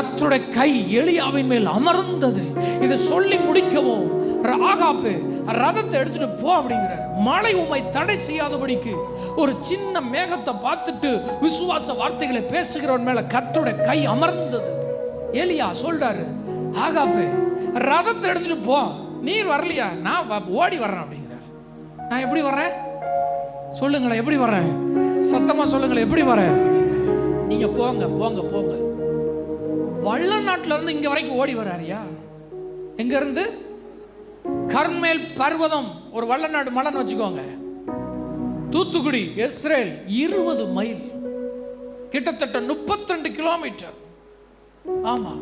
கத்துடைய கை எளியாவின் மேல் அமர்ந்தது. இதை சொல்லி முடிக்கவும் ஆகாப்பு ரதத்தை எடுத்துட்டு போ அப்படிங்கிறார். மழை உமை தடை செய்யாதபடிக்கு ஒரு சின்ன மேகத்தை பார்த்துட்டு விசுவாச வார்த்தைகளை பேசுகிறவன் மேல கத்தோட கை அமர்ந்தது. எலியா சொல்றாரு ஆகாப்பு ரதத்தை எடுத்துட்டு போ. நீர் வரலையா? நான் வ- ஓடி வர்றேன் அப்படிங்கிறார். நான் எப்படி வர்றேன்? சொல்லுங்களேன் எப்படி வர்றேன்? சத்தமா சொல்லுங்களேன் எப்படி வரேன் நீங்க போங்க போங்க போங்க. வள்ள நாட்டுல இருந்து இங்க வரைக்கும் ஓடி வர்றாருயா எங்க இருந்து கர்மேல் பர்வதம் ஒரு வள்ளநாடு மலைன்னு வச்சுக்கோங்க. தூத்துக்குடி இஸ்ரேல் இருபது மைல். கிட்டத்தட்ட 32 கிலோமீட்டர். ஆமா.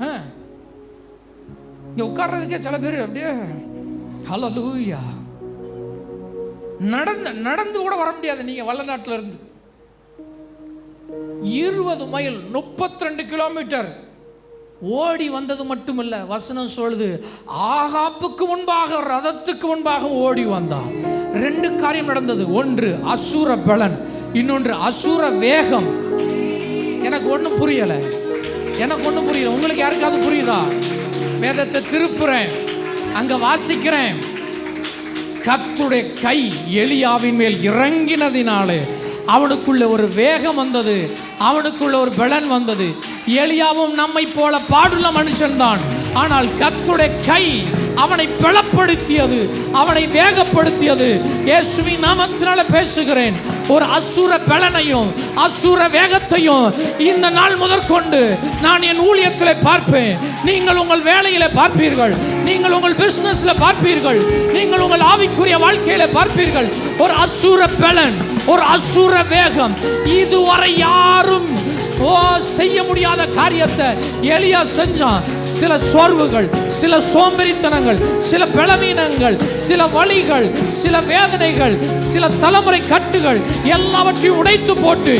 ஆ. இங்க உட்கார்றதுக்கே சில பேர் அப்படியே ஹalleluya. நடந்து நடந்து கூட வர முடியாது நீங்க வள்ளநாட்டுல இருந்து. இருபது மைல் 32 கிலோமீட்டர். ஓடி வந்தது மட்டுமல்ல வசனம் சொல்லுது ஆகாப்புக்கு முன்பாக ரதத்துக்கு முன்பாக ஓடி வந்தான். ரெண்டு காரியம் நடந்தது. ஒன்று அசுர பலன் இன்னொன்று அசுர வேகம். எனக்கு ஒன்றும் புரியல. எனக்கு ஒன்றும் புரியல. உங்களுக்கு யாருக்காவது புரியுதா? வேதத்தை திருப்புறேன். அங்க வாசிக்கிறேன். கத்துடைய கை எளியாவின் மேல் இறங்கினதினாலே அவனுக்குள்ள ஒரு வேகம் வந்தது. அவனுக்குள்ள ஒரு பலன் வந்தது. எளியாவும் நம்மை போல பாடுள்ள மனுஷன்தான். ஆனால் கத்துடைய கை அவனை பலப்படுத்தியது. அவனை வேகப்படுத்தியது. இயேசுவின் நாமத்தினால பேசுகிறேன். ஒரு அசுர பலனையும் அசுர வேகத்தையும் இந்த நாள் முதற்கொண்டு நான் என் ஊழியத்தில் பார்ப்பேன். நீங்கள் உங்கள் வேலையில பார்ப்பீர்கள். நீங்கள் உங்கள் பிசினஸ்ல பார்ப்பீர்கள். நீங்கள் உங்கள் ஆவிக்குரிய வாழ்க்கையில பார்ப்பீர்கள். ஒரு அசுர பலன் ஒரு அசுர வேகம். இதுவரை யாரும் ஓ செய்ய முடியாத காரியத்தை எளியா செஞ்சான். சில சோர்வுகள் சில சோம்பேறித்தனங்கள் சில பலவீனங்கள் சில வழிகள் சில வேதனைகள் சில தலைமுறை கட்டுகள் எல்லாவற்றையும் உடைத்து போட்டு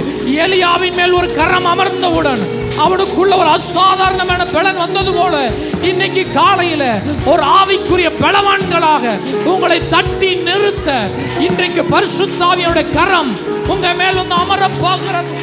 எலியாவின் மேல் ஒரு கரம் அமர்ந்தவுடன் அவனுக்குள்ள ஒரு அசாதாரணமான பலன் வந்தது போல இன்னைக்கு காலையில ஒரு ஆவிக்குரிய பலவான்களாக உங்களை தட்டி நிறுத்த இன்றைக்கு பரிசுத்தாவியோட கரம் உங்க மேல் வந்து அமர போகிறது